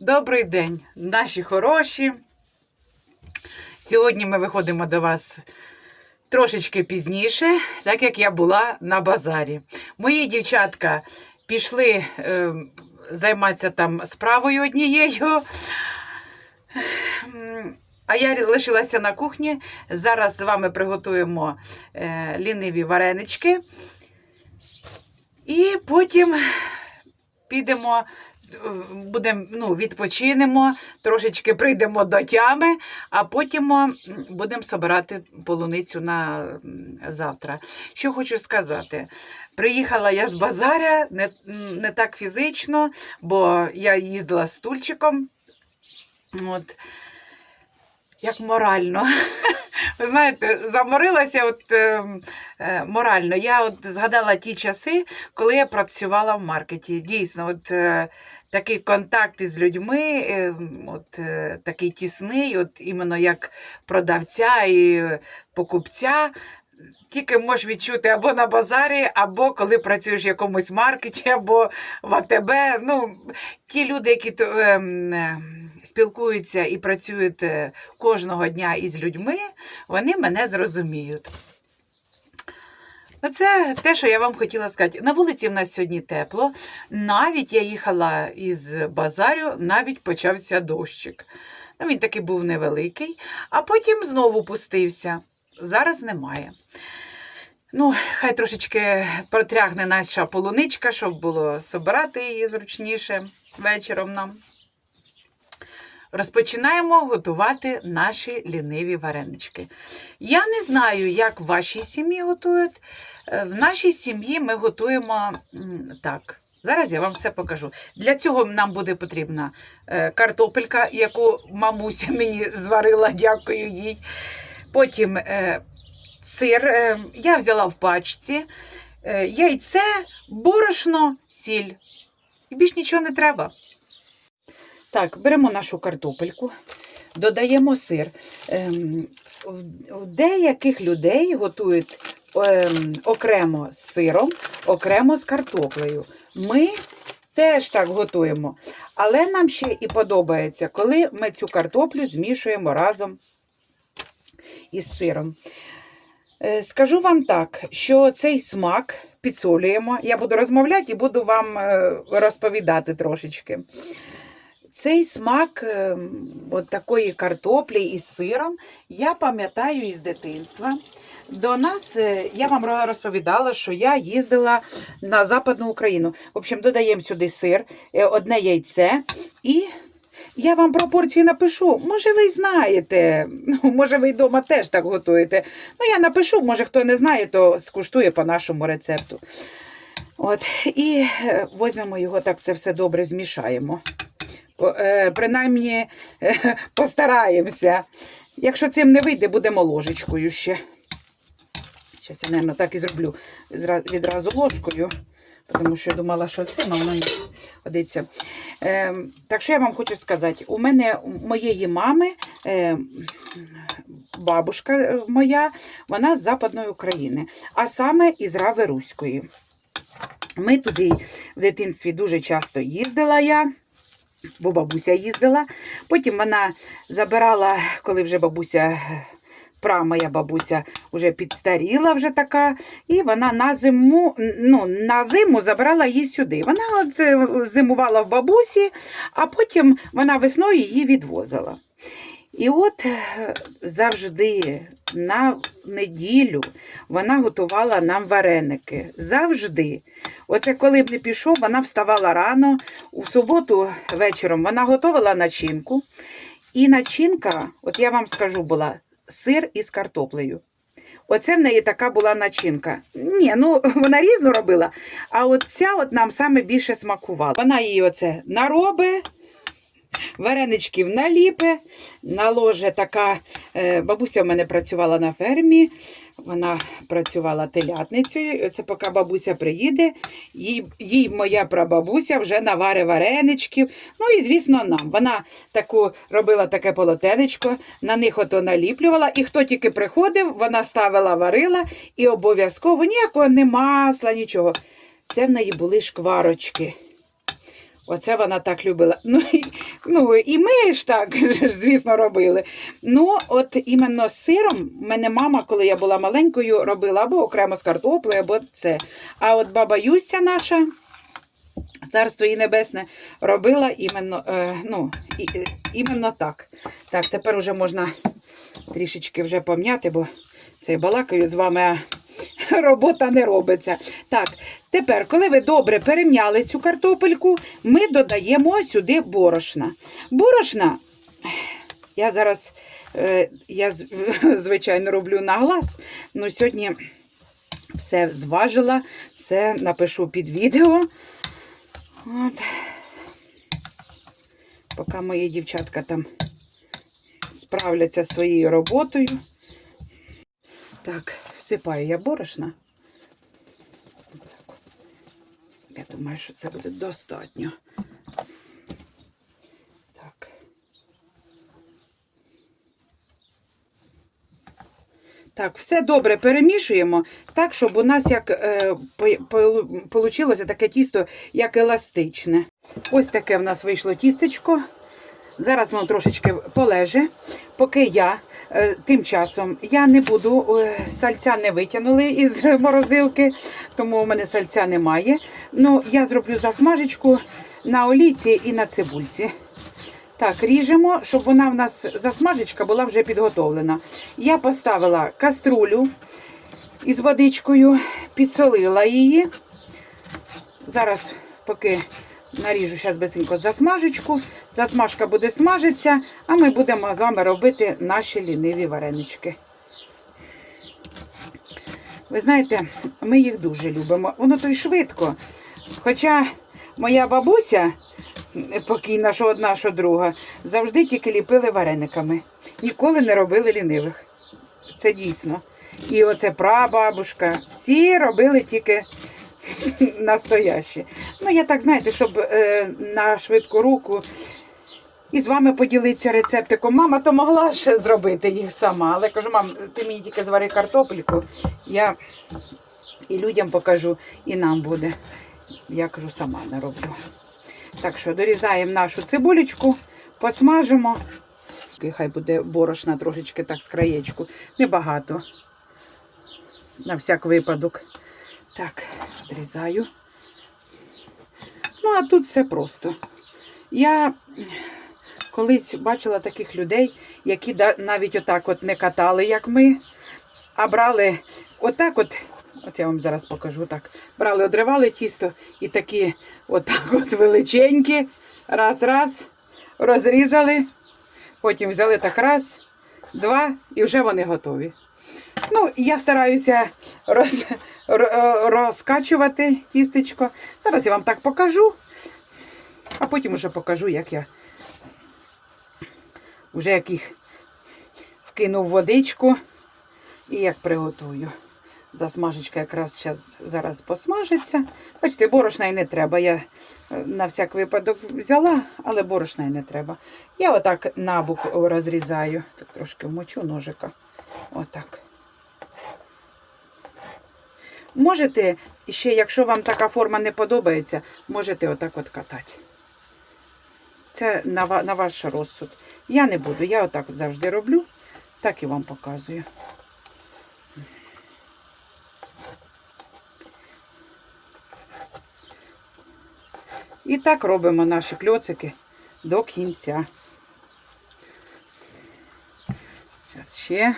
Добрий день, наші хороші. Сьогодні ми виходимо до вас трошечки пізніше, так як я була на базарі. Мої дівчатка пішли е, займатися там справою однією. А я лишилася на кухні. Зараз з вами приготуємо е, ліниві варенички. І потім підемо, будемо, ну, відпочинемо, трошечки прийдемо до тями, а потім будемо збирати полуницю на завтра. Що хочу сказати. Приїхала я з базаря не, не так фізично, бо я їздила з стульчиком. От. Як морально. Ви знаєте, заморилася от, е, е, морально. Я от згадала ті часи, коли я працювала в маркеті. Дійсно, от е, такий контакт із людьми, е, от, е, такий тісний, от іменно як продавця і покупця. Тільки можеш відчути або на базарі, або коли працюєш в якомусь маркеті, або в АТБ. Ну, ті люди, які ем, е, спілкуються і працюють кожного дня із людьми, вони мене зрозуміють. Оце те, що я вам хотіла сказати. На вулиці в нас сьогодні тепло. Навіть я їхала із базарю, навіть почався дощик. Ну, він таки був невеликий, а потім знову пустився. Зараз немає. Ну, хай трошечки протрягне наша полуничка, щоб було собирати її зручніше вечором нам. Розпочинаємо готувати наші ліниві варенички. Я не знаю, як в вашій сім'ї готують. Е, В нашій сім'ї ми готуємо так. Зараз я вам все покажу. Для цього нам буде потрібна е, картопелька, яку мамуся мені зварила, дякую їй. Потім е, сир я взяла в пачці, яйце, борошно, сіль. І більш нічого не треба. Так, беремо нашу картопельку, додаємо сир. Ем, в- деяких людей готують ем, окремо з сиром, окремо з картоплею. Ми теж так готуємо. Але нам ще і подобається, коли ми цю картоплю змішуємо разом із сиром. Е, Скажу вам так, що цей смак підсолюємо. Я буду розмовляти і буду вам е, розповідати трошечки. Цей смак е, от такої картоплі із сиром я пам'ятаю із дитинства. До нас е, я вам розповідала, що я їздила на Западну Україну. В общем, додаємо сюди сир, е, одне яйце і. Я вам пропорції напишу. Може, ви знаєте. Може, ви вдома теж так готуєте. Ну, я напишу, може, хто не знає, то скуштує по нашому рецепту. От, і е, візьмемо його так, це все добре змішаємо. Е, Принаймні е, постараємося. Якщо цим не вийде, будемо ложечкою ще. Зараз я, мабуть, так і зроблю відразу ложкою, тому що я думала, що це, воно не годиться. Е, так що я вам хочу сказати, у мене у моєї мами, е, бабушка е, моя, вона з Западної України, а саме із Рави Руської. Ми туди в дитинстві дуже часто їздила я бо бабуся їздила. Потім вона забирала, коли вже бабуся, пра моя бабуся вже підстаріла, вже така, і вона на зиму, ну, на зиму забирала її сюди. Вона от е, зимувала в бабусі, а потім вона весною її відвозила. І от е, завжди на неділю вона готувала нам вареники. Завжди. Оце коли б не пішов, вона вставала рано. У суботу вечором вона готувала начинку. І начинка, от я вам скажу, була сир із картоплею. Оце в неї така була начинка. Ні, ну вона різну робила, а от ця от нам саме більше смакувала. Вона її оце наробить, вареничків наліпе, наложе така. Е, бабуся в мене працювала на фермі, вона працювала телятницею. І Оце поки бабуся приїде, їй, їй моя прабабуся вже навари вареничків. Ну і, звісно, нам. Вона таку робила таке полотенечко, на них ото наліплювала, і хто тільки приходив, вона ставила, варила, і обов'язково ніякого не масла, нічого. Це в неї були шкварочки. Оце вона так любила. Ну, і, ну, і ми ж так, звісно, робили. Ну, от іменно з сиром мене мама, коли я була маленькою, робила або окремо з картоплею, або це. А от баба Юстя наша, царство її небесне, робила іменно, е, ну, і, е, іменно так. Так, тепер уже можна трішечки вже пом'яти, бо цей балакаю з вами. Робота не робиться. Так, тепер, коли ви добре перем'яли цю картопельку, ми додаємо сюди борошна. Борошна, я зараз, е, я звичайно роблю на глаз, але сьогодні все зважила, все напишу під відео. От. Поки мої дівчатка там справляться своєю роботою. Так, всипаю я борошна. Я думаю, що це буде достатньо. Так. Так, все добре перемішуємо, так, щоб у нас як е, вийшло таке тісто, як еластичне. Ось таке в нас вийшло тістечко. Зараз воно трошечки полеже. Поки я тим часом я не буду, е, сальця не витягнули із морозилки, тому у мене сальця немає. Ну, я зроблю засмажечку на олійці і на цибульці. Так, ріжемо, щоб вона в нас засмажечка була вже підготовлена. Я поставила каструлю із водичкою, підсолила її. Зараз, поки наріжу зараз засмажечку, засмажка буде смажитися, а ми будемо з вами робити наші ліниві варенички. Ви знаєте, ми їх дуже любимо. Воно то й швидко. Хоча моя бабуся, покійна, що одна, що друга, завжди тільки ліпили варениками. Ніколи не робили лінивих. Це дійсно. І оце прабабушка. Всі робили тільки настоящі. Ну, я так, знаєте, щоб е, на швидку руку і з вами поділитися рецептиком. Мама то могла ж зробити їх сама, але кажу, мам, ти мені тільки звари картопельку, я і людям покажу, і нам буде. Я кажу, сама не роблю. Так що дорізаємо нашу цибулечку, посмажимо. Хай буде борошна трошечки так з краєчку. Небагато. На всяк випадок. Так, відрізаю. Ну, а тут все просто. Я колись бачила таких людей, які навіть отак от не катали, як ми, а брали отак от, от я вам зараз покажу так. Брали, одривали тісто і такі отак от величенькі, раз-раз, розрізали, потім взяли так раз, два, і вже вони готові. Ну, я стараюся роз, розкачувати тістечко. Зараз я вам так покажу, а потім вже покажу, як я вже як їх вкинув водичку і як приготую. Засмажечка якраз щас, зараз посмажиться. Бачите, борошна і не треба. Я е, на всяк випадок взяла, але борошна і не треба. Я отак набук розрізаю. Так трошки вмочу ножика. Отак. Можете, ще, якщо вам така форма не подобається, можете отак от катати. Це на ваш розсуд. Я не буду, я отак завжди роблю, так і вам показую. І так робимо наші кльоцики до кінця. Зараз ще.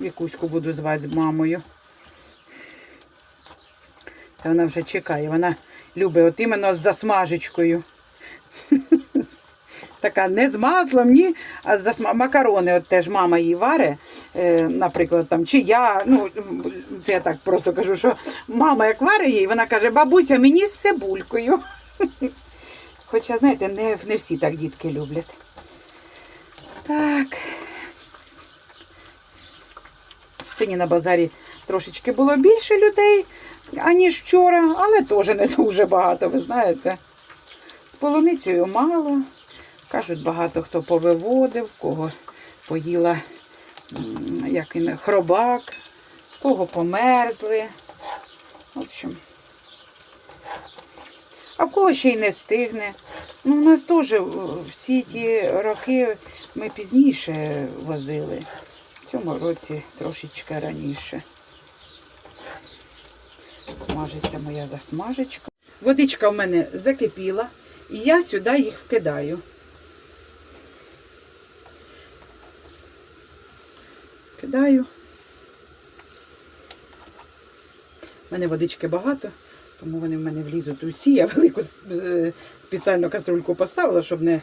Вікуську буду звати з мамою. Та вона вже чекає, вона любить от іменно з засмажечкою. Така не з маслом, ні, а з засма... макарони. От теж мама її варить, е, наприклад, там, чи я. Ну, це я так просто кажу, що мама як варить її, вона каже, бабуся, мені з цибулькою. Хоча, знаєте, не, не всі так дітки люблять. Так. Сьогодні на базарі трошечки було більше людей, аніж вчора, але теж не дуже багато, ви знаєте. З полуницею мало. Кажуть, багато хто повиводив, кого поїла як він, хробак, кого померзли. В общем, А кого ще й не стигне. Ну, у нас теж е, всі ті роки ми пізніше возили. В цьому році трошечки раніше. Смажиться моя засмажечка. Водичка в мене закипіла, і я сюди їх вкидаю. Кидаю. У мене водички багато, тому вони в мене влізуть усі. Я велику е, спеціальну каструльку поставила, щоб не,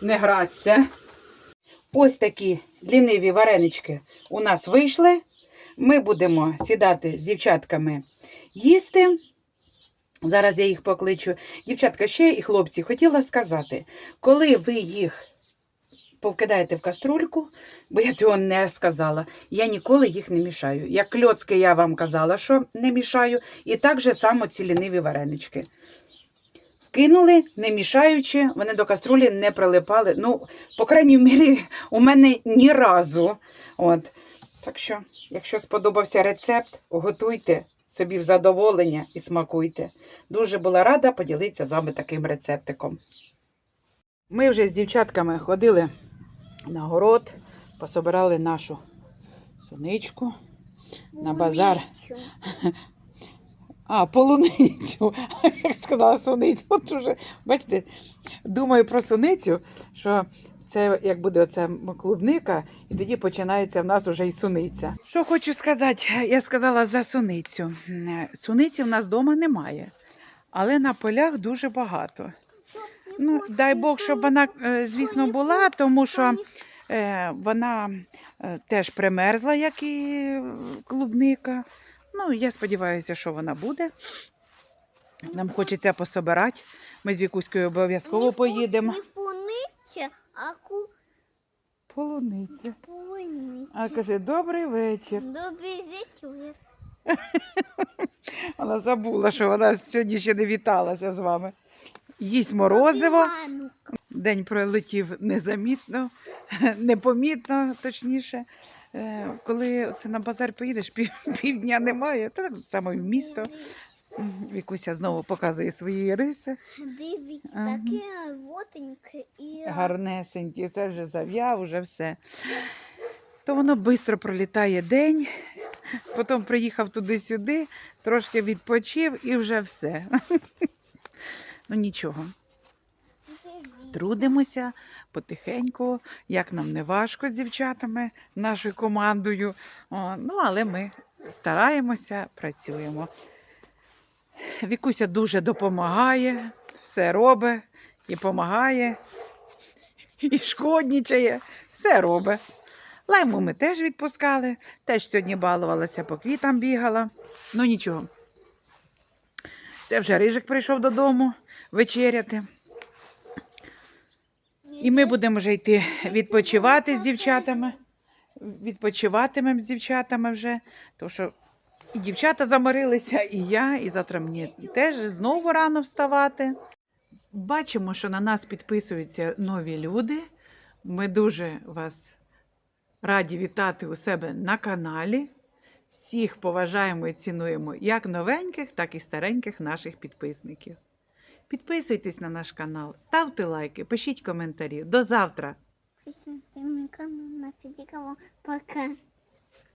не гратися. Ось такі ліниві варенички у нас вийшли. Ми будемо сідати з дівчатками їсти. Зараз я їх покличу. Дівчатка, ще і хлопці, хотіла сказати, коли ви їх повкидаєте в каструльку, бо я цього не сказала, я ніколи їх не мішаю. Як кльоцки я вам казала, що не мішаю, і так же само ці ліниві варенички. Вкинули, не мішаючи, вони до каструлі не прилипали. Ну, по крайній мірі, у мене ні разу. От. Так що, якщо сподобався рецепт, готуйте собі в задоволення і смакуйте. Дуже була рада поділитися з вами таким рецептиком. Ми вже з дівчатками ходили на город, пособирали нашу суничку на базар. А, полуницю. Як сказала суницю. От уже, бачите, думаю про суницю, що це як буде оця клубника, і тоді починається в нас уже і суниця. Що хочу сказати, я сказала за суницю. Суниці в нас вдома немає, але на полях дуже багато. Ну, дай Бог, щоб вона, е, звісно, була, тому що е, вона е, теж примерзла, як і клубника. Ну, я сподіваюся, що вона буде. Нам хочеться пособирати. Ми з Вікуською обов'язково поїдемо. Не фуниця, а Полуниця. А каже, добрий вечір. Добрий вечір. Вона забула, що вона сьогодні ще не віталася з вами. Їсть морозиво. День пролетів незамітно, непомітно, точніше. Е, Коли це на базар поїдеш, півдня немає, та так само і в місто. Вікуся знову показує свої риси. Дивіться, Ага. таке ротеньке і Гарнесенькі, це вже зав'яв, вже все. То воно швидко пролітає день, потім приїхав туди-сюди, трошки відпочив і вже все. Ну нічого. Трудимося потихеньку, як нам не важко з дівчатами, нашою командою. О, ну, але ми стараємося, працюємо. Вікуся дуже допомагає, все робить і допомагає, і шкоднічає, все робить. Лайму ми теж відпускали, теж сьогодні балувалася, по квітам бігала. Ну нічого. Це вже Рижик прийшов додому вечеряти. І ми будемо вже йти відпочивати з дівчатами. Відпочиватимемо з дівчатами вже. Тому що і дівчата заморилися, і я, і завтра мені теж знову рано вставати. Бачимо, що на нас підписуються нові люди. Ми дуже вас раді вітати у себе на каналі. Всіх поважаємо і цінуємо як новеньких, так і стареньких наших підписників. Підписуйтесь на наш канал, ставте лайки, пишіть коментарі. До завтра! Канал на Федіково. Пока.